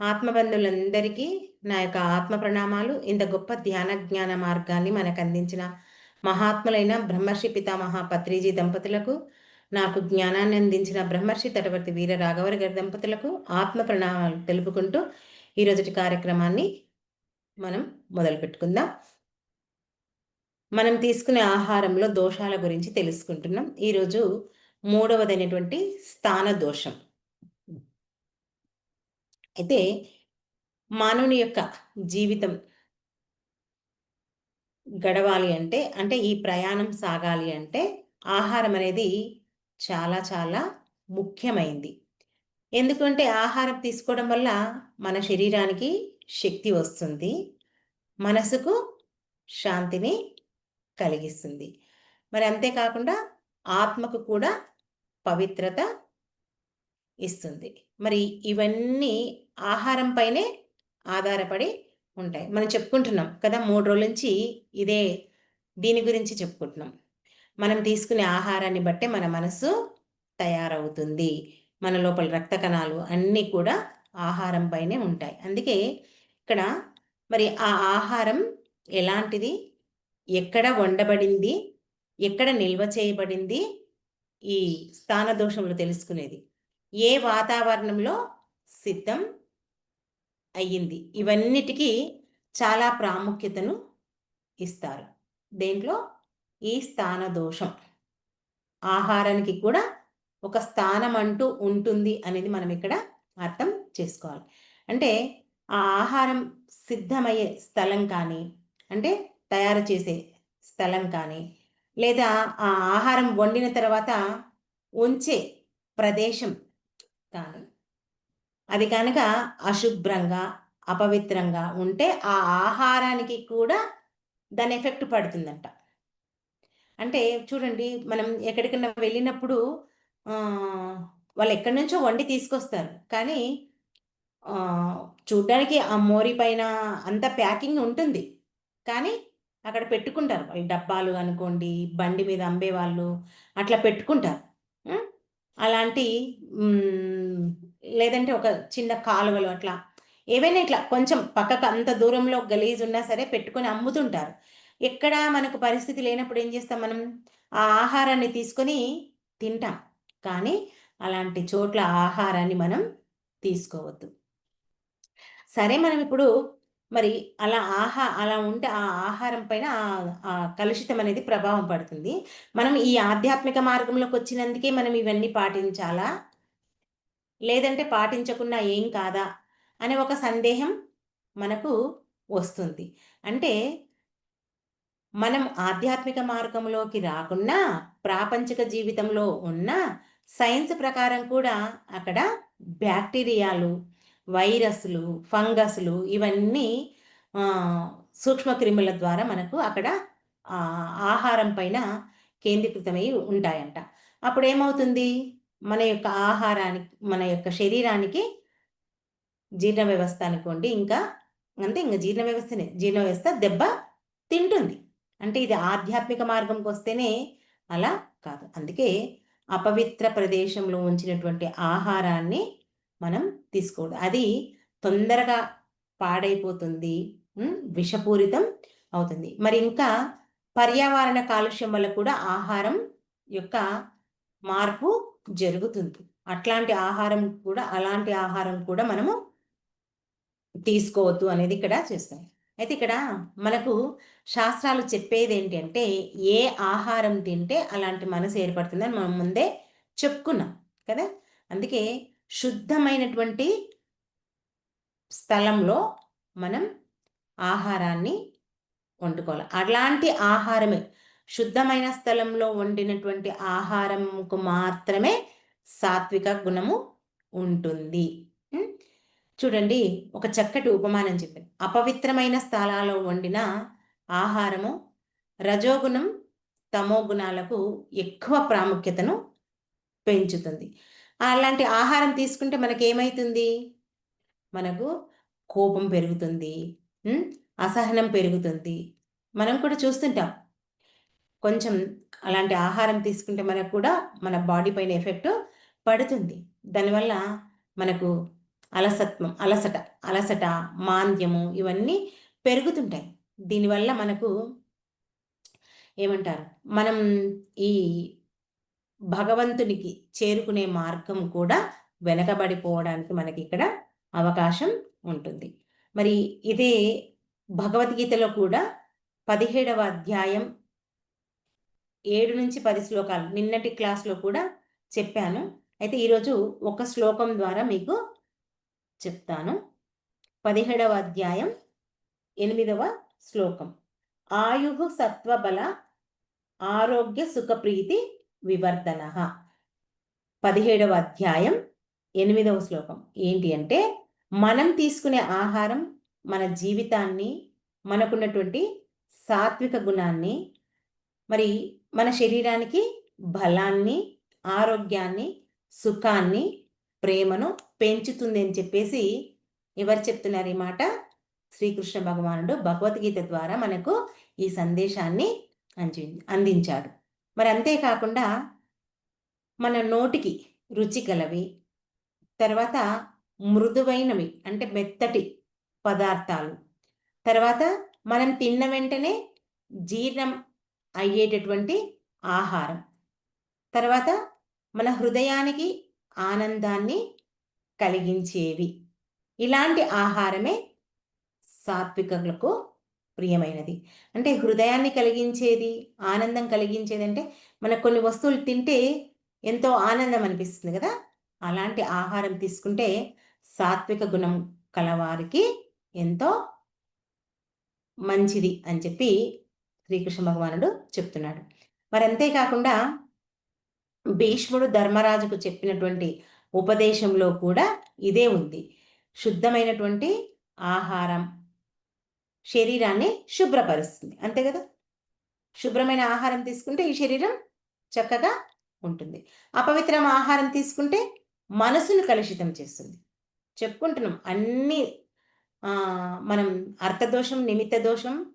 ఆత్మబంధులందరికీ నా యొక్క ఆత్మ ప్రణామాలు. ఇంత గొప్ప ధ్యాన జ్ఞాన మార్గాన్ని మనకు అందించిన మహాత్ములైన బ్రహ్మర్షి పితామహ పత్రిజీ దంపతులకు నాకు జ్ఞానాన్ని అందించిన బ్రహ్మర్షి తటవర్తి వీర రాఘవర గారి దంపతులకు ఆత్మ ప్రణామాలు తెలుపుకుంటూ ఈరోజుటి కార్యక్రమాన్ని మనం మొదలు పెట్టుకుందాం. మనం తీసుకునే ఆహారంలో దోషాల గురించి తెలుసుకుంటున్నాం. ఈరోజు మూడవదైనటువంటి స్థాన దోషం. అయితే మానవుని యొక్క జీవితం గడవాలి అంటే అంటే ఈ ప్రయాణం సాగాలి అంటే ఆహారం అనేది చాలా చాలా ముఖ్యమైంది. ఎందుకంటే ఆహారం తీసుకోవడం వల్ల మన శరీరానికి శక్తి వస్తుంది మనసుకు శాంతిని కలిగిస్తుంది. మరి అంతేకాకుండా ఆత్మకు కూడా పవిత్రత ఇస్తుంది. మరి ఇవన్నీ ఆహారం పైనే ఆధారపడి ఉంటాయి. మనం చెప్పుకుంటున్నాం కదా మూడు రోజుల నుంచి ఇదే దీని గురించి చెప్పుకుంటున్నాం. మనం తీసుకునే ఆహారాన్ని బట్టే మన మనసు తయారవుతుంది. మన లోపల రక్త కణాలు అన్నీ కూడా ఆహారం పైనే ఉంటాయి. అందుకే ఇక్కడ మరి ఆ ఆహారం ఎలాంటిది? ఎక్కడ వండబడింది? ఎక్కడ నిల్వ చేయబడింది? ఈ స్థాన దోషములు తెలుసుకునేది. ఏ వాతావరణంలో సిద్ధం అయ్యింది? ఇవన్నిటికీ చాలా ప్రాముఖ్యతను ఇస్తారు. దేంట్లో? ఈ స్థాన దోషం. ఆహారానికి కూడా ఒక స్థానం అంటూ ఉంటుంది అనేది మనం ఇక్కడ అర్థం చేసుకోవాలి. అంటే ఆ ఆహారం సిద్ధమయ్యే స్థలం కానీ అంటే తయారు చేసే స్థలం కానీ లేదా ఆ ఆహారం వండిన తర్వాత ఉంచే ప్రదేశం కానీ అది కనుక అశుభ్రంగా అపవిత్రంగా ఉంటే ఆ ఆహారానికి కూడా దాని ఎఫెక్ట్ పడుతుందంట. అంటే చూడండి మనం ఎక్కడికైనా వెళ్ళినప్పుడు వాళ్ళు ఎక్కడి నుంచో వండి తీసుకొస్తారు. కానీ చూడ్డానికి ఆ మోరి పైన అంత ప్యాకింగ్ ఉంటుంది. కానీ అక్కడ పెట్టుకుంటారు. వాళ్ళు డబ్బాలు అనుకోండి బండి మీద అమ్మే వాళ్ళు అట్లా పెట్టుకుంటారు. అలాంటి లేదంటే ఒక చిన్న కాలువలు అట్లా. ఏవైనా ఇట్లా కొంచెం పక్కకు అంత దూరంలో గలీజ్ ఉన్నా సరే పెట్టుకొని అమ్ముతుంటారు. ఎక్కడ మనకు పరిస్థితి లేనప్పుడు ఏం చేస్తాం మనం? ఆ ఆహారాన్ని తీసుకొని తింటాం. కానీ అలాంటి చోట్ల ఆహారాన్ని మనం తీసుకోవద్దు. సరే మనం ఇప్పుడు మరి అలా ఆహా అలా ఉంటే ఆ ఆహారం పైన ఆ కలుషితం అనేది ప్రభావం పడుతుంది. మనం ఈ ఆధ్యాత్మిక మార్గంలోకి వచ్చినందుకే మనం ఇవన్నీ పాటించాలా? లేదంటే పాటించకుండా ఏం కాదా? అనే ఒక సందేహం మనకు వస్తుంది. అంటే మనం ఆధ్యాత్మిక మార్గంలోకి రాకున్నా ప్రాపంచిక జీవితంలో ఉన్న సైన్స్ ప్రకారం కూడా అక్కడ బ్యాక్టీరియాలు వైరస్లు ఫంగస్లు ఇవన్నీ సూక్ష్మక్రిముల ద్వారా మనకు అక్కడ ఆహారం పైన కేంద్రీకృతమై ఉంటాయంట. అప్పుడు ఏమవుతుంది మన యొక్క ఆహారానికి మన యొక్క శరీరానికి జీర్ణ వ్యవస్థ అనుకోండి ఇంకా అంటే ఇంకా జీర్ణ వ్యవస్థనే జీర్ణ వ్యవస్థ దెబ్బ తింటుంది. అంటే ఇది ఆధ్యాత్మిక మార్గంకి వస్తేనే అలా కాదు. అందుకే అపవిత్ర ప్రదేశంలో ఉంచినటువంటి ఆహారాన్ని మనం తీసుకోవడం అది తొందరగా పాడైపోతుంది విషపూరితం అవుతుంది. మరి ఇంకా పర్యావరణ కాలుష్యం వల్ల కూడా ఆహారం యొక్క మార్పు జరుగుతుంది. అట్లాంటి ఆహారం కూడా అలాంటి ఆహారం కూడా మనము తీసుకోవద్దు అనేది ఇక్కడ చేస్తాం అయితే ఇక్కడ మనకు శాస్త్రాలు చెప్పేది ఏంటంటే ఏ ఆహారం తింటే అలాంటి మనసు ఏర్పడుతుందని మనం ముందే చెప్పుకున్నాం కదా? అందుకే శుద్ధమైనటువంటి స్థలంలో మనం ఆహారాన్ని వండుకోవాలి. అలాంటి ఆహారమే శుద్ధమైన స్థలంలో వండినటువంటి ఆహారంకు మాత్రమే సాత్విక గుణము ఉంటుంది. చూడండి ఒక చక్కటి ఉపమానం చెప్పింది అపవిత్రమైన స్థలాల్లో వండిన ఆహారము రజోగుణం తమో గుణాలకు ఎక్కువ ప్రాముఖ్యతను పెంచుతుంది. అలాంటి ఆహారం తీసుకుంటే మనకి ఏమవుతుంది మనకు కోపం పెరుగుతుంది. అసహనం పెరుగుతుంది. మనం కూడా చూస్తుంటాం. కొంచెం అలాంటి ఆహారం తీసుకుంటే మనకు కూడా మన బాడీ పైన ఎఫెక్ట్ పడుతుంది. దానివల్ల మనకు అలసత్వం అలసట అలసట మాంద్యము ఇవన్నీ పెరుగుతుంటాయి. దీనివల్ల మనకు ఏమంటారు? మనం ఈ భగవంతునికి చేరుకునే మార్గం కూడా వెనకబడిపోవడానికి మనకి ఇక్కడ అవకాశం ఉంటుంది. మరి ఇదే భగవద్గీతలో కూడా పదిహేడవ అధ్యాయం ఏడు నుంచి పది శ్లోకాలు నిన్నటి క్లాస్లో కూడా చెప్పాను. అయితే ఈరోజు ఒక శ్లోకం ద్వారా మీకు చెప్తాను. పదిహేడవ అధ్యాయం ఎనిమిదవ శ్లోకం. ఆయు సత్వబల ఆరోగ్య సుఖప్రీతి వివర్ధన. పదిహేడవ అధ్యాయం ఎనిమిదవ శ్లోకం. ఏంటి అంటే మనం తీసుకునే ఆహారం మన జీవితాన్ని మనకున్నటువంటి సాత్విక గుణాన్ని మరి మన శరీరానికి బలాన్ని ఆరోగ్యాన్ని సుఖాన్ని ప్రేమను పెంచుతుంది అని చెప్పేసి ఎవరు చెప్తున్నారు ఈ మాట? శ్రీకృష్ణ భగవానుడు భగవద్గీత ద్వారా మనకు ఈ సందేశాన్ని అంది అందించాడు. మరి అంతేకాకుండా మన నోటికి రుచి గలవి తర్వాత మృదువైనవి అంటే మెత్తటి పదార్థాలు తర్వాత మనం తిన్న వెంటనే జీర్ణం అయ్యేటటువంటి ఆహారం తర్వాత మన హృదయానికి ఆనందాన్ని కలిగించేవి. ఇలాంటి ఆహారమే సాత్వికలకు ప్రియమైనది. అంటే హృదయాన్ని కలిగించేది ఆనందం కలిగించేది అంటే మనకు కొన్ని వస్తువులు తింటే ఎంతో ఆనందం అనిపిస్తుంది కదా. అలాంటి ఆహారం తీసుకుంటే సాత్విక గుణం కలవారికి ఎంతో మంచిది అని చెప్పి శ్రీకృష్ణ భగవానుడు చెప్తున్నాడు. మరి అంతేకాకుండా భీష్ముడు ధర్మరాజుకు చెప్పినటువంటి ఉపదేశంలో కూడా ఇదే ఉంది. శుద్ధమైనటువంటి ఆహారం శరీరాన్ని శుభ్రపరుస్తుంది. అంతే కదా? శుభ్రమైన ఆహారం తీసుకుంటే ఈ శరీరం చక్కగా ఉంటుంది. అపవిత్రం ఆహారం తీసుకుంటే మనసును కలుషితం చేస్తుంది. చెప్పుకుంటున్నాం అన్ని మనం అర్థదోషం నిమిత్త దోషం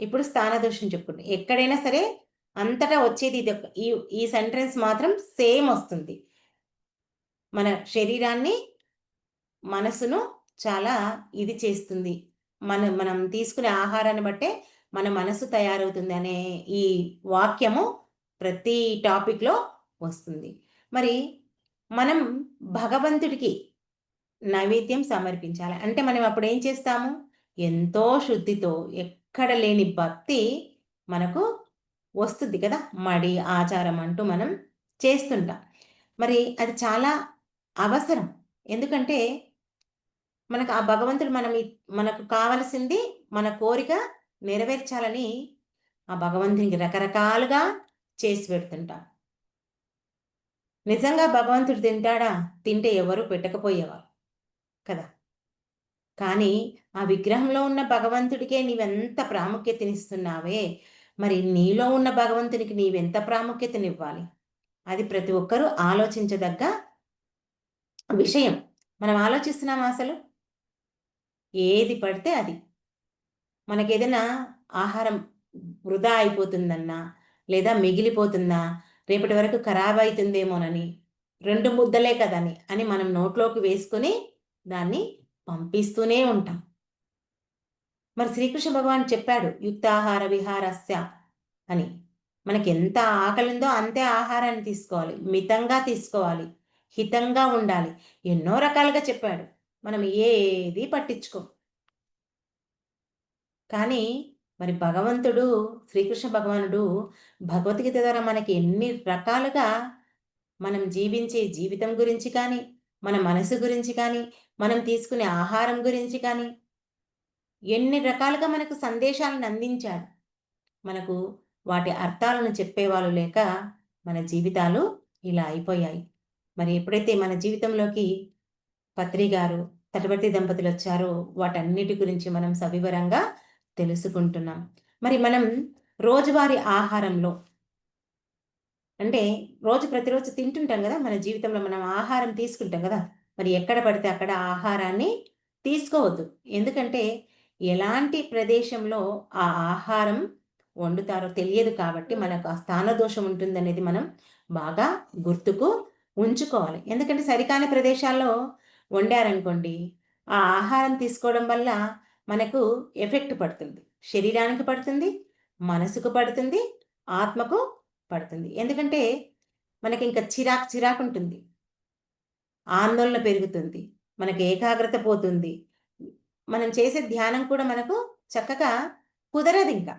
ఇప్పుడు స్థాన దోషం చెప్పుకుంటాం ఎక్కడైనా సరే అంతటా వచ్చేది ఇది ఈ ఈ సెంటెన్స్ మాత్రం సేమ్ వస్తుంది. మన శరీరాన్ని మనసును చాలా ఇది చేస్తుంది. మన మనం తీసుకునే ఆహారాన్ని బట్టే మన మనసు తయారవుతుంది అనే ఈ వాక్యము ప్రతి టాపిక్లో వస్తుంది. మరి మనం భగవంతుడికి నైవేద్యం సమర్పించాలి. అంటే మనం అప్పుడు ఏం చేస్తాము? ఎంతో శుద్ధితో ఎక్కడ లేని భక్తి మనకు వస్తుంది కదా? మడి ఆచారం అంటూ మనం చేస్తుంటాం. మరి అది చాలా అవసరం. ఎందుకంటే మనకు ఆ భగవంతుడు మనం మనకు కావలసింది మన కోరిక నెరవేర్చాలని ఆ భగవంతునికి రకరకాలుగా చేసి పెడుతుంటా. నిజంగా భగవంతుడు తింటాడా? తింటే ఎవరు పెట్టకపోయేవారు కదా. కానీ ఆ విగ్రహంలో ఉన్న భగవంతుడికే నీవెంత ప్రాముఖ్యతనిస్తున్నావే? మరి నీలో ఉన్న భగవంతునికి నీవెంత ప్రాముఖ్యతనివ్వాలి? అది ప్రతి ఒక్కరూ ఆలోచించదగ్గ విషయం. మనం ఆలోచిస్తున్నాం అసలు? ఏది పడితే అది. మనకేదైనా ఆహారం వృధా అయిపోతుందన్నా లేదా మిగిలిపోతుందా రేపటి వరకు ఖరాబ్ అవుతుందేమోనని రెండు ముద్దలే కదని అని మనం నోట్లోకి వేసుకొని దాన్ని పంపిస్తూనే ఉంటాం. మరి శ్రీకృష్ణ భగవాన్ చెప్పాడు యుక్తాహార విహారస్య అని. మనకి ఎంత ఆకలి ఉందో అంతే ఆహారాన్ని తీసుకోవాలి. మితంగా తీసుకోవాలి. హితంగా ఉండాలి. ఎన్నో రకాలుగా చెప్పాడు. మనం ఏది పట్టించుకో. కానీ మరి భగవంతుడు శ్రీకృష్ణ భగవానుడు భగవద్గీత ద్వారా మనకి ఎన్ని రకాలుగా మనం జీవించే జీవితం గురించి కానీ మన మనసు గురించి కానీ మనం తీసుకునే ఆహారం గురించి కానీ ఎన్ని రకాలుగా మనకు సందేశాలను అందించాడు. మనకు వాటి అర్థాలను చెప్పేవాళ్ళు లేక మన జీవితాలు ఇలా అయిపోయాయి. మరి ఎప్పుడైతే మన జీవితంలోకి పత్రి గారు తటవర్తి దంపతులు వచ్చారో. వాటన్నిటి గురించి మనం సవివరంగా తెలుసుకుంటున్నాం. మరి మనం రోజువారీ ఆహారంలో అంటే రోజు ప్రతిరోజు తింటుంటాం కదా. మన జీవితంలో మనం ఆహారం తీసుకుంటాం కదా. మరి ఎక్కడ పడితే అక్కడ ఆహారాన్ని తీసుకోవద్దు. ఎందుకంటే ఎలాంటి ప్రదేశంలో ఆ ఆహారం వండుతారో తెలియదు కాబట్టి మనకు ఆ స్థాన దోషం ఉంటుందనేది మనం బాగా గుర్తుకు ఉంచుకోవాలి. ఎందుకంటే సరికాని ప్రదేశాల్లో వండారనుకోండి ఆ ఆహారం తీసుకోవడం వల్ల మనకు ఎఫెక్ట్ పడుతుంది. శరీరానికి పడుతుంది మనసుకు పడుతుంది ఆత్మకు పడుతుంది. ఎందుకంటే మనకి ఇంకా చిరాకు చిరాకు ఉంటుంది. ఆందోళన పెరుగుతుంది మనకు ఏకాగ్రత పోతుంది. మనం చేసే ధ్యానం కూడా మనకు చక్కగా కుదరదు ఇంకా.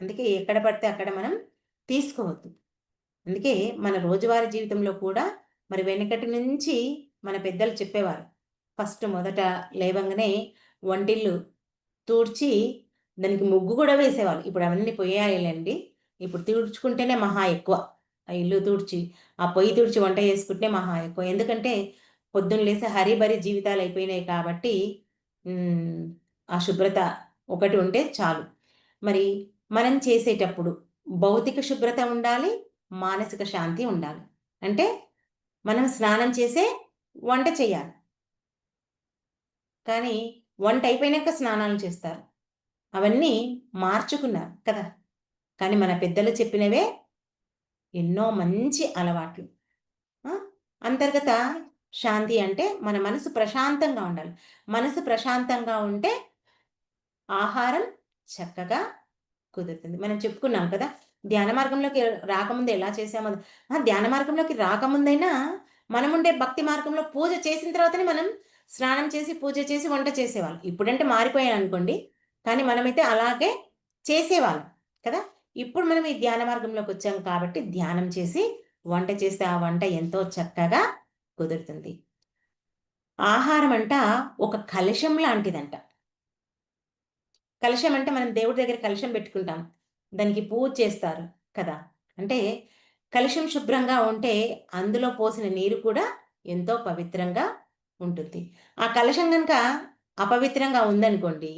అందుకే ఎక్కడ పడితే అక్కడ మనం తీసుకోవద్దు. అందుకే మన రోజువారీ జీవితంలో కూడా మరి వెనకటి నుంచి మన పెద్దలు చెప్పేవారు. ఫస్ట్ మొదట లేవంగానే వంటిల్లు తూడ్చి దానికి ముగ్గు కూడా వేసేవాళ్ళు. ఇప్పుడు అవన్నీ పోయాయండి ఇప్పుడు తుడుచుకుంటేనే మహా ఎక్కువ. ఆ ఇల్లు తుడిచి ఆ పొయ్యి తుడిచి వంట చేసుకుంటే మహా ఎక్కువ. ఎందుకంటే పొద్దున్న లేసి హరిబరి జీవితాలు అయిపోయినాయి కాబట్టి ఆ శుభ్రత ఒకటి ఉంటే చాలు. మరి మనం చేసేటప్పుడు భౌతిక శుభ్రత ఉండాలి మానసిక శాంతి ఉండాలి. అంటే మనం స్నానం చేసే వంట చేయాలి. కానీ వంట అయిపోయినాక స్నానాలు చేస్తారు. అవన్నీ మార్చుకున్నారు కదా. కానీ మన పెద్దలు చెప్పినవే ఎన్నో మంచి అలవాట్లు. అంతర్గత శాంతి అంటే మన మనసు ప్రశాంతంగా ఉండాలి. మనసు ప్రశాంతంగా ఉంటే ఆహారం చక్కగా కుదురుతుంది. మనం చెప్పుకున్నాం కదా ధ్యాన మార్గంలోకి రాకముందు ఎలా చేసామో ధ్యాన మార్గంలోకి రాకముందైనా మనం ఉండే భక్తి మార్గంలో పూజ చేసిన తర్వాతనే మనం స్నానం చేసి పూజ చేసి వంట చేసేవాళ్ళం. ఇప్పుడంటే మారిపోయాను అనుకోండి కానీ మనమైతే అలాగే చేసేవాళ్ళం కదా. ఇప్పుడు మనం ఈ ధ్యాన మార్గంలోకి వచ్చాం కాబట్టి ధ్యానం చేసి వంట చేస్తే ఆ వంట ఎంతో చక్కగా కుదురుతుంది. ఆహారం అంట ఒక కలశం లాంటిదంట. కలశం అంటే మనం దేవుడి దగ్గర కలశం పెట్టుకుంటాం. దానికి పూజ చేస్తారు కదా. అంటే కలుషం శుభ్రంగా ఉంటే అందులో పోసిన నీరు కూడా ఎంతో పవిత్రంగా ఉంటుంది. ఆ కలశం కనుక అపవిత్రంగా ఉందనుకోండి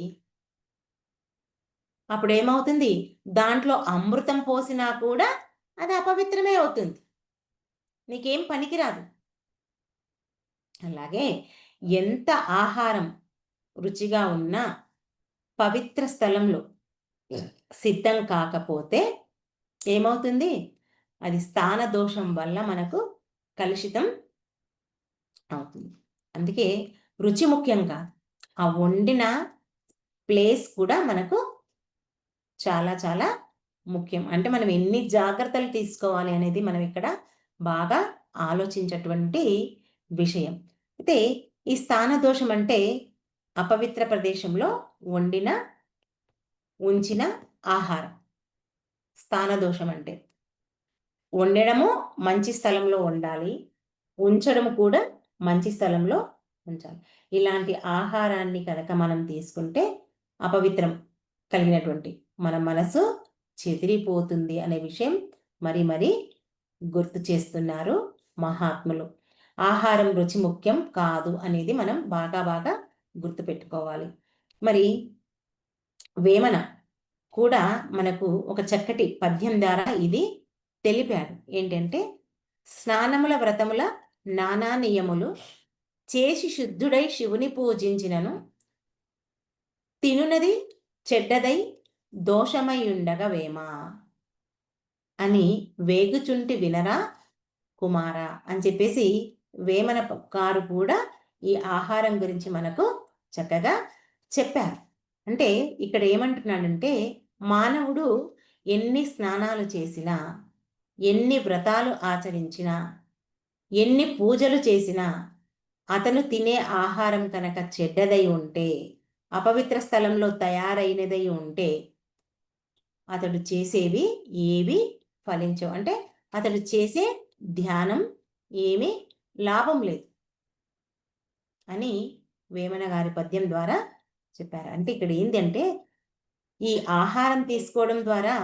అప్పుడు ఏమవుతుంది దాంట్లో అమృతం పోసినా కూడా అది అపవిత్రమే అవుతుంది. నీకేం పనికిరాదు. అలాగే ఎంత ఆహారం రుచిగా ఉన్నా పవిత్ర స్థలంలో సిద్ధం కాకపోతే ఏమవుతుంది? అది స్థాన దోషం వల్ల మనకు కలుషితం అవుతుంది. అందుకే రుచి ముఖ్యం కాదు. ఆ వండిన ప్లేస్ కూడా మనకు చాలా చాలా ముఖ్యం. అంటే మనం ఎన్ని జాగ్రత్తలు తీసుకోవాలి అనేది మనం ఇక్కడ బాగా ఆలోచించేటువంటి విషయం. అయితే ఈ స్థాన దోషం అంటే అపవిత్ర ప్రదేశంలో వండిన ఉంచిన ఆహారం. స్థాన దోషం అంటే వండడము మంచి స్థలంలో ఉండాలి ఉంచడం కూడా మంచి స్థలంలో ఉంచాలి. ఇలాంటి ఆహారాన్ని కనుక మనం తీసుకుంటే అపవిత్రం కలిగినటువంటి మన మనసు చెదిరిపోతుంది అనే విషయం మరి మరి గుర్తు చేస్తున్నారు మహాత్ములు. ఆహారం రుచి ముఖ్యం కాదు అనేది మనం బాగా బాగా గుర్తుపెట్టుకోవాలి. మరి వేమన కూడా మనకు ఒక చక్కటి పద్యం ద్వారా ఇది తెలిపారు. ఏంటంటే స్నానముల వ్రతముల నానా నియములు చేసి శుద్ధుడై శివుని పూజించినను తినునది చెడ్డదై దోషమై ఉండగా వేమ? అని వేగుచుంటి వినరా కుమార? అని చెప్పేసి వేమన గారు కూడా ఈ ఆహారం గురించి మనకు చక్కగా చెప్పారు. అంటే ఇక్కడ ఏమంటున్నాడంటే మానవుడు ఎన్ని స్నానాలు చేసినా ఎన్ని వ్రతాలు ఆచరించినా ఎన్ని పూజలు చేసినా అతను తినే ఆహారం కనుక చెడ్డదై ఉంటే అపవిత్ర స్థలంలో తయారైనదై ఉంటే అతడు చేసేవి ఏవి ఫలించవు. అంటే అతడు చేసే ధ్యానం ఏమీ లాభం లేదు అని వేమన గారి పద్యం ద్వారా చెప్పారు. అంటే ఇక్కడ ఏంటంటే ఈ ఆహారం తీసుకోవడం ద్వారా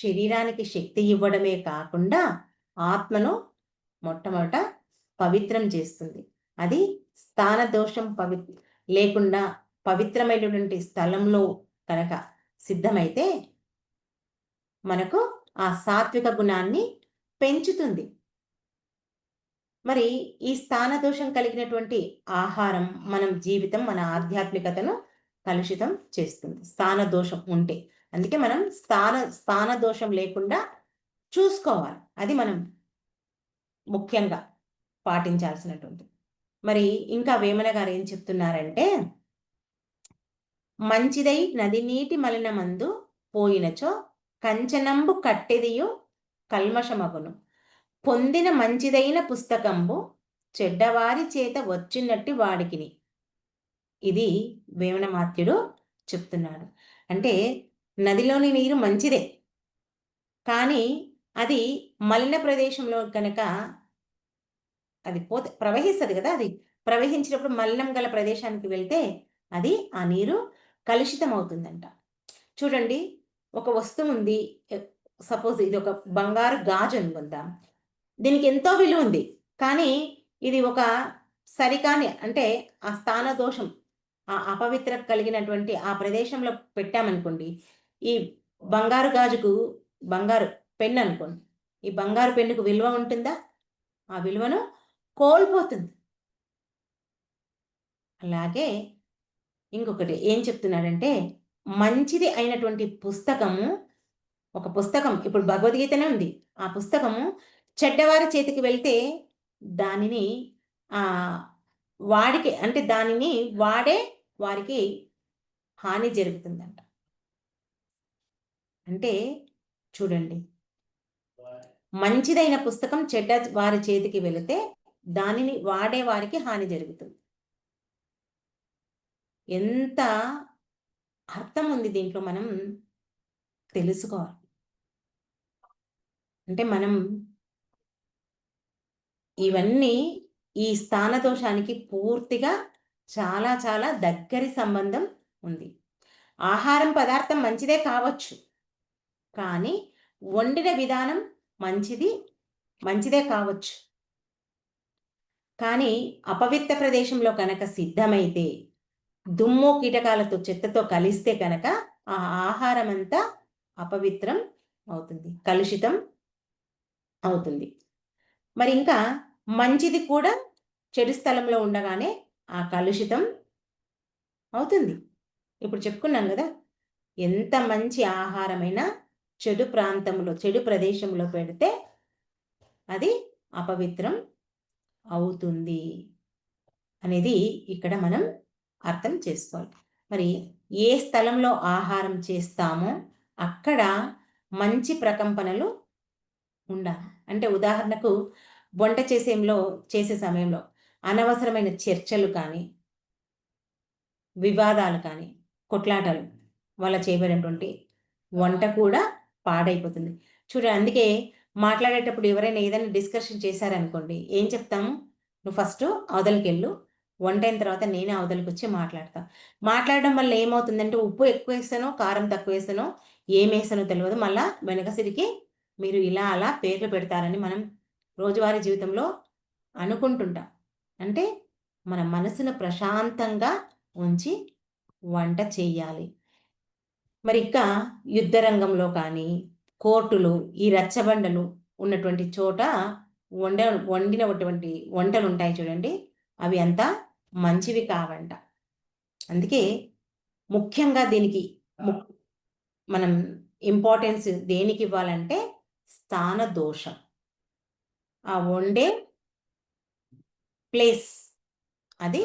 శరీరానికి శక్తి ఇవ్వడమే కాకుండా ఆత్మను మొట్టమొదట పవిత్రం చేస్తుంది. అది స్థాన దోషం పవి లేకుండా పవిత్రమైనటువంటి స్థలంలో కనుక సిద్ధమైతే మనకు ఆ సాత్విక గుణాన్ని పెంచుతుంది. మరి ఈ స్థాన దోషం కలిగినటువంటి ఆహారం మనం జీవితం మన ఆధ్యాత్మికతను కలుషితం చేస్తుంది. స్థాన దోషం ఉంటే అందుకే మనం స్థాన స్థాన దోషం లేకుండా చూసుకోవాలి. అది మనం ముఖ్యంగా పాటించాల్సినటువంటి. మరి ఇంకా వేమన గారు ఏం చెప్తున్నారంటే మంచిదై నది నీటి మలినమందు పోయినచో కంచనంబు కట్టెదియు కల్మషమగును. పొందిన మంచిదైన పుస్తకంబు చెడ్డవారి చేత వచ్చినట్టు వాడికిని. ఇది వేమనమాత్యుడు చెప్తున్నాడు. అంటే నదిలోని నీరు మంచిదే. కానీ అది మలిన ప్రదేశంలో కనుక అది పోతే ప్రవహిస్తుంది కదా అది. ప్రవహించినప్పుడు మలినం గల ప్రదేశానికి వెళ్తే అది ఆ నీరు కలుషితం అవుతుందంట చూడండి ఒక వస్తువు ఉంది. సపోజ్ ఇది ఒక బంగారు గాజు అనుకుందాం. దీనికి ఎంతో విలువ ఉంది. కానీ ఇది ఒక సరికాని అంటే ఆ స్థాన దోషం ఆ అపవిత్ర కలిగినటువంటి ఆ ప్రదేశంలో పెట్టామనుకోండి ఈ బంగారు గాజుకు బంగారు పెన్ను అనుకోండి. ఈ బంగారు పెన్నుకు విలువ ఉంటుందా? ఆ విలువను కోల్పోతుంది. అలాగే ఇంకొకటి ఏం చెప్తున్నాడంటే మంచిది అయినటువంటి పుస్తకము ఒక పుస్తకం ఇప్పుడు భగవద్గీతనే ఉంది. ఆ పుస్తకము చెడ్డవారి చేతికి వెళ్తే దానిని ఆ వాడికి అంటే దానిని వాడే వారికి హాని జరుగుతుంది అంటే చూడండి. మంచిదైన పుస్తకం చెడ్డ వారి చేతికి వెళితే దానిని వాడే వారికి హాని జరుగుతుంది. ఎంత అర్థం ఉంది దీంట్లో మనం తెలుసుకోవాలి. అంటే మనం ఇవన్నీ ఈ స్థాన దోషానికి పూర్తిగా చాలా చాలా దగ్గరి సంబంధం ఉంది. ఆహారం పదార్థం మంచిదే కావచ్చు. కానీ వండిన విధానం మంచిది మంచిదే కావచ్చు. కానీ అపవిత్ర ప్రదేశంలో కనుక సిద్ధమైతే దుమ్ము కీటకాలతో చెత్తతో కలిస్తే కనుక ఆ ఆహారం అంతా అపవిత్రం అవుతుంది కలుషితం అవుతుంది. మరి ఇంకా మంచిది కూడా చెడు స్థలంలో ఉండగానే ఆ కలుషితం అవుతుంది. ఇప్పుడు చెప్పుకున్నాం కదా ఎంత మంచి ఆహారమైనా చెడు ప్రాంతంలో చెడు ప్రదేశంలో పెడితే అది అపవిత్రం అవుతుంది అనేది ఇక్కడ మనం అర్థం చేసుకోవాలి. మరి ఏ స్థలంలో ఆహారం చేస్తామో అక్కడ మంచి ప్రకంపనలు ఉండాలి. అంటే ఉదాహరణకు వంట చేసేలో చేసే సమయంలో అనవసరమైన చర్చలు కానీ వివాదాలు కానీ కొట్లాటలు వల్ల చేయబడినటువంటి వంట కూడా పాడైపోతుంది. చూడండి అందుకే మాట్లాడేటప్పుడు ఎవరైనా ఏదైనా డిస్కషన్ చేశారనుకోండి ఏం చెప్తాము నువ్వు ఫస్ట్ అవతలకి వెళ్ళు వంట అయిన తర్వాత నేనే అవతలకి వచ్చి మాట్లాడతా. మాట్లాడడం వల్ల ఏమవుతుందంటే ఉప్పు ఎక్కువ వేస్తానో కారం తక్కువ వేస్తానో ఏం వేస్తానో తెలియదు మళ్ళా వెనకసిరికి మీరు ఇలా అలా పేర్లు పెడతారని మనం రోజువారీ జీవితంలో అనుకుంటుంటాం. అంటే మన మనసును ప్రశాంతంగా ఉంచి వంట చేయాలి మరి ఇంకా యుద్ధ రంగంలో కానీ కోర్టులు ఈ రచ్చబండలు ఉన్నటువంటి చోట వండ వండినటువంటి వంటలు ఉంటాయి చూడండి. అవి అంతా మంచివి కావంట. అందుకే ముఖ్యంగా దీనికి మనం ఇంపార్టెన్స్ దేనికి ఇవ్వాలంటే స్థాన దోషం. ఆ వండే ప్లేస్ అది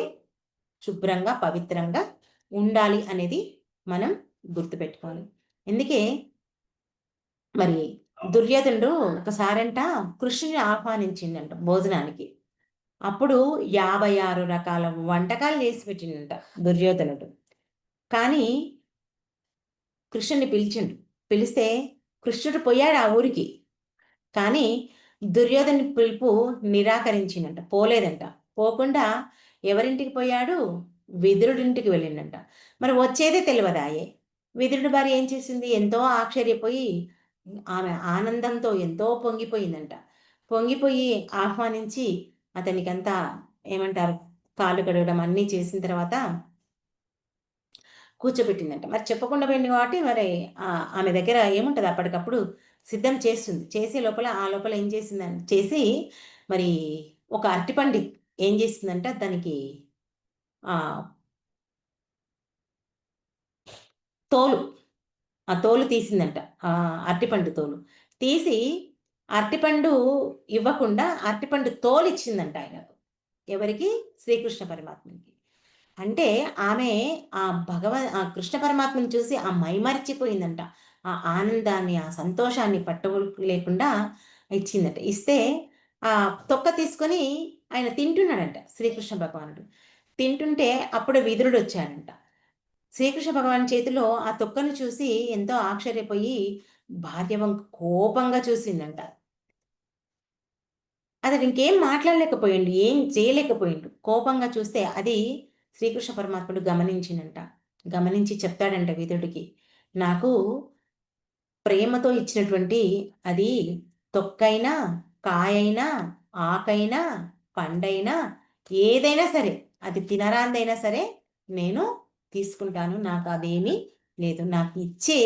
శుభ్రంగా పవిత్రంగా ఉండాలి అనేది మనం గుర్తుపెట్టుకోవాలి. ఎందుకే? మరి దుర్యోధనుడు ఒకసారంట కృష్ణుని ఆహ్వానించిందంట భోజనానికి. అప్పుడు యాభై ఆరు రకాల వంటకాలు చేసి పెట్టిండంట దుర్యోధనుడు. కానీ కృష్ణుని పిలిచిండు. పిలిస్తే కృష్ణుడు పోయాడు ఆ ఊరికి. కానీ దుర్యోధని పిలుపు నిరాకరించిందంట పోలేదంట. పోకుండా ఎవరింటికి పోయాడు? విదురుడింటికి వెళ్ళిండంట. మరి వచ్చేదే తెలియదాయే విదురుడి భార్య ఏం చేసింది? ఎంతో ఆశ్చర్యపోయి ఆమె ఆనందంతో ఎంతో పొంగిపోయిందంట. పొంగిపోయి ఆహ్వానించి అతనికి అంతా ఏమంటారు? కాలు కడగడం అన్నీ చేసిన తర్వాత కూర్చోబెట్టిందంట. మరి చెప్పకుండా పోయింది కాబట్టి మరి ఆమె దగ్గర ఏముంటుంది? అప్పటికప్పుడు సిద్ధం చేస్తుంది. చేసే లోపల ఆ లోపల ఏం చేసిందని చేసి మరి ఒక అరటిపండి ఏం చేసిందంట? దానికి తోలు. ఆ తోలు తీసిందంట. ఆ అరటిపండు తోలు. తీసి అరటిపండు ఇవ్వకుండా అరటిపండు తోలు ఇచ్చిందంట ఆయనకు. ఎవరికి? శ్రీకృష్ణ పరమాత్మకి. అంటే ఆమె ఆ భగవ ఆ కృష్ణ పరమాత్మని చూసి ఆ మైమరిచిపోయిందంట. ఆ ఆనందాన్ని ఆ సంతోషాన్ని పట్టు లేకుండా ఇచ్చిందట. ఇస్తే ఆ తొక్క తీసుకొని ఆయన తింటున్నాడంట శ్రీకృష్ణ భగవానుడు. తింటుంటే అప్పుడు విదురుడు వచ్చాడంట శ్రీకృష్ణ భగవాన్ చేతిలో ఆ తొక్కను చూసి ఎంతో ఆశ్చర్యపోయి భార్య కోపంగా చూసిందంట. అతడు ఇంకేం మాట్లాడలేకపోయిండు ఏం చేయలేకపోయిండు. కోపంగా చూస్తే అది శ్రీకృష్ణ పరమాత్ముడు గమనించినంట. గమనించి చెప్తాడంట విధుడికి నాకు ప్రేమతో ఇచ్చినటువంటి అది తొక్కైనా కాయైనా ఆకైనా పండైనా ఏదైనా సరే అది తినరాందైనా సరే నేను తీసుకుంటాను. నాకు అదేమీ లేదు. నాకు ఇచ్చే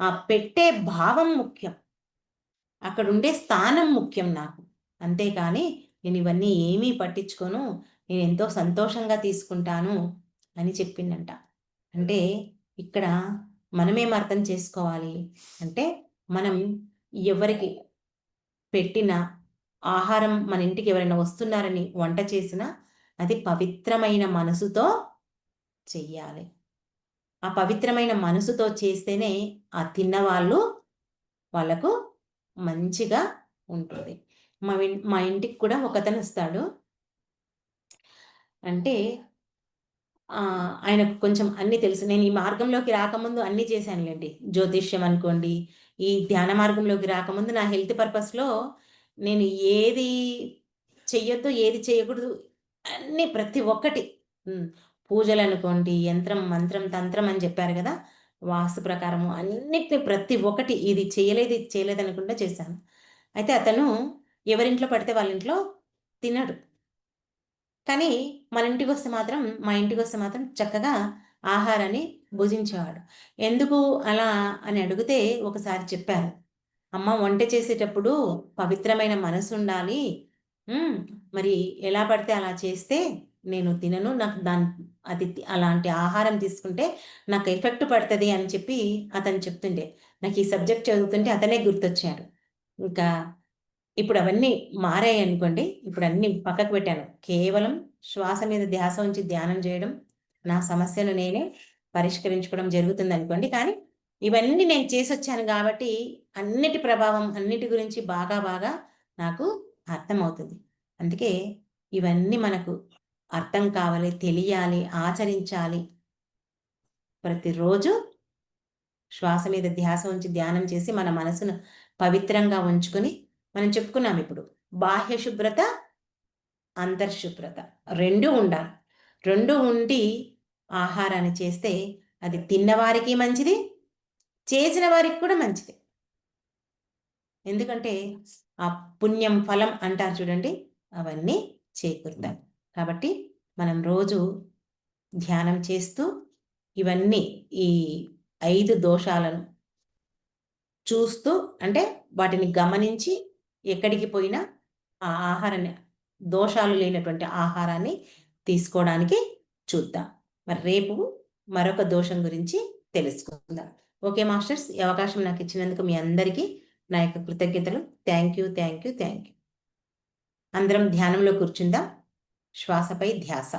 ఆ పెట్టే భావం ముఖ్యం. అక్కడ ఉండే స్థానం ముఖ్యం నాకు. అంతేకాని నేను ఇవన్నీ ఏమీ పట్టించుకోను. నేను ఎంతో సంతోషంగా తీసుకుంటాను అని చెప్పిందంట. అంటే ఇక్కడ మనమేం అర్థం చేసుకోవాలి? అంటే మనం ఎవరికి పెట్టిన ఆహారం మన ఇంటికి ఎవరైనా వస్తున్నారని వంట చేసినా అది పవిత్రమైన మనసుతో చెయ్యాలి. ఆ పవిత్రమైన మనసుతో చేస్తేనే ఆ తిన్నవాళ్ళు వాళ్ళకు మంచిగా ఉంటుంది. మా మా ఇంటికి కూడా ఒకతను వస్తాడు. అంటే ఆయనకు కొంచెం అన్ని తెలుసు. నేను ఈ మార్గంలోకి రాకముందు అన్నీ చేశానులేండి. జ్యోతిష్యం అనుకోండి ఈ ధ్యాన మార్గంలోకి రాకముందు నా హెల్త్ పర్పస్లో నేను ఏది చెయ్యొద్దు ఏది చేయకూడదు అన్నీ ప్రతి ఒక్కటి. పూజలు అనుకోండి యంత్రం మంత్రం తంత్రం అని చెప్పారు కదా వాస్తు ప్రకారము అన్నిటిని ప్రతి ఒక్కటి ఇది చేయలేదు ఇది చేయలేదు అనుకుంటే చేశాను. అయితే అతను ఎవరింట్లో పడితే వాళ్ళ ఇంట్లో తినడు కానీ మన ఇంటికి వస్తే మాత్రం మా ఇంటికి వస్తే మాత్రం చక్కగా ఆహారాన్ని భుజించేవాడు. ఎందుకు అలా అని అడిగితే ఒకసారి చెప్పారు. అమ్మ వంట చేసేటప్పుడు పవిత్రమైన మనసు ఉండాలి. మరి ఎలా పడితే అలా చేస్తే నేను తినను నాకు దాని అది అలాంటి ఆహారం తీసుకుంటే నాకు ఎఫెక్ట్ పడుతుంది అని చెప్పి అతను చెప్తుండే. నాకు ఈ సబ్జెక్ట్ చదువుతుంటే అతనే గుర్తొచ్చాడు. ఇంకా ఇప్పుడు అవన్నీ మారాయి అనుకోండి ఇప్పుడు అన్ని పక్కకు పెట్టాను. కేవలం శ్వాస మీద ధ్యాస ఉంచి ధ్యానం చేయడం నా సమస్యను నేనే పరిష్కరించుకోవడం జరుగుతుంది అనుకోండి. కానీ ఇవన్నీ నేను చేసి వచ్చాను కాబట్టి అన్నిటి ప్రభావం అన్నిటి గురించి బాగా బాగా నాకు అర్థమవుతుంది. అందుకే ఇవన్నీ మనకు అర్థం కావాలి తెలియాలి ఆచరించాలి. ప్రతిరోజు శ్వాస మీద ధ్యాస ఉంచి ధ్యానం చేసి మన మనసును పవిత్రంగా ఉంచుకొని మనం చెప్పుకున్నాం ఇప్పుడు. బాహ్య శుభ్రత అంతర్శుభ్రత రెండు ఉండాలి. రెండు ఉండి ఆహారాన్ని చేస్తే అది తిన్నవారికి మంచిది చేసిన వారికి కూడా మంచిది. ఎందుకంటే ఆ పుణ్యం ఫలం అంటారు చూడండి అవన్నీ చేకూరుతాయి. కాబట్టి మనం రోజు ధ్యానం చేస్తూ ఇవన్నీ ఈ ఐదు దోషాలను చూస్తూ అంటే వాటిని గమనించి ఎక్కడికి పోయినా ఆ ఆహారాన్ని దోషాలు లేనటువంటి ఆహారాన్ని తీసుకోవడానికి చూద్దాం. మరి రేపు మరొక దోషం గురించి తెలుసుకుందాం. ఓకే మాస్టర్స్ ఈ అవకాశం నాకు ఇచ్చినందుకు మీ అందరికీ నా యొక్క కృతజ్ఞతలు. Thank you thank you thank you. అందరం ధ్యానంలో కూర్చుందాం. శ్వాసపై ధ్యాస